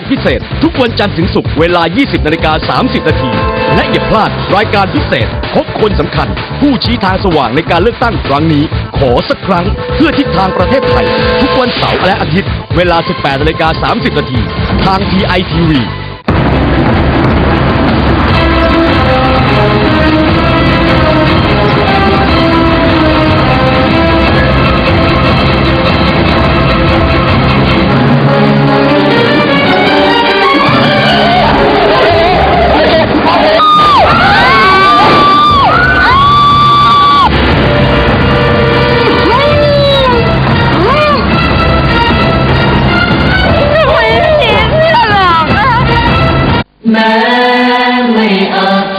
ติพิเศษ ทุกวันจันทร์ถึงศุกร์เวลา 20นาฬิกา30 นาที และอย่าพลาดรายการพิเศษ พบคนสำคัญ ผู้ชี้ทางสว่างในการเลือกตั้งครั้งนี้ ขอสักครั้งเพื่อทิศทางประเทศไทย ทุกวันเสาร์และอาทิตย์ เวลา 18นาฬิกา30 นาที ทาง PITV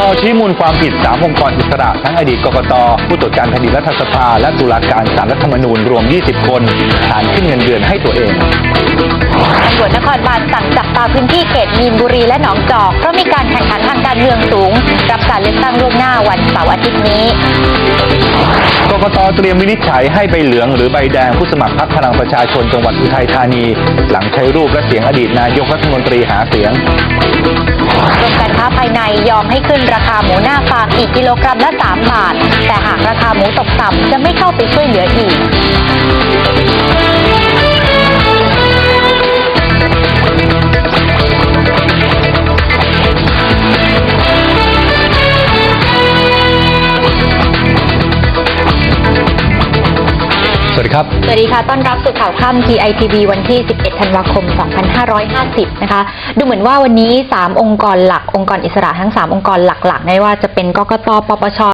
ชชี้มูลความผิด3องค์กรอิสระ ทั้งอดีตกกต ผู้ตรวจการแผ่นดินรัฐสภา และตุลาการศาลรัฐธรรมนูญรวม 20 คนฐานขึ้นเงินเดือนให้ตัวเองตำรวจนครบาลสั่งจับตาพื้นที่เขตมีนบุรีและหนองจอก เพราะมีการแข่งขันทางการเมืองสูง รับการเลือกตั้งล่วงหน้าวันเสาร์อาทิตย์นี้ กกตเตรียมวินิจฉัยให้ใบเหลืองหรือใบแดงผู้สมัครพรรคพลังประชาชนจังหวัดอุทัยธานี หลังใช้รูปและเสียงอดีตนายกรัฐมนตรีหาเสียงกรมการค้าภายในยอมให้ขึ้นราคาหมูหน้าฟาร์มอีกกิโลกรัมละ 3 บาท แต่หากราคาหมูตกต่ำจะไม่เข้าไปช่วยเหลืออีก วัสดีครับ สวัสดีค่ะ ต้อนรับสู่ข่าวค่ำ GITV วันที่ 11 ธันวาคม 2550 นะคะ ดูเหมือนว่าวันนี้ 3 องค์กรหลัก องค์กรอิสระทั้ง 3 องค์กรหลักๆไม่ว่าจะเป็นกกต ปปช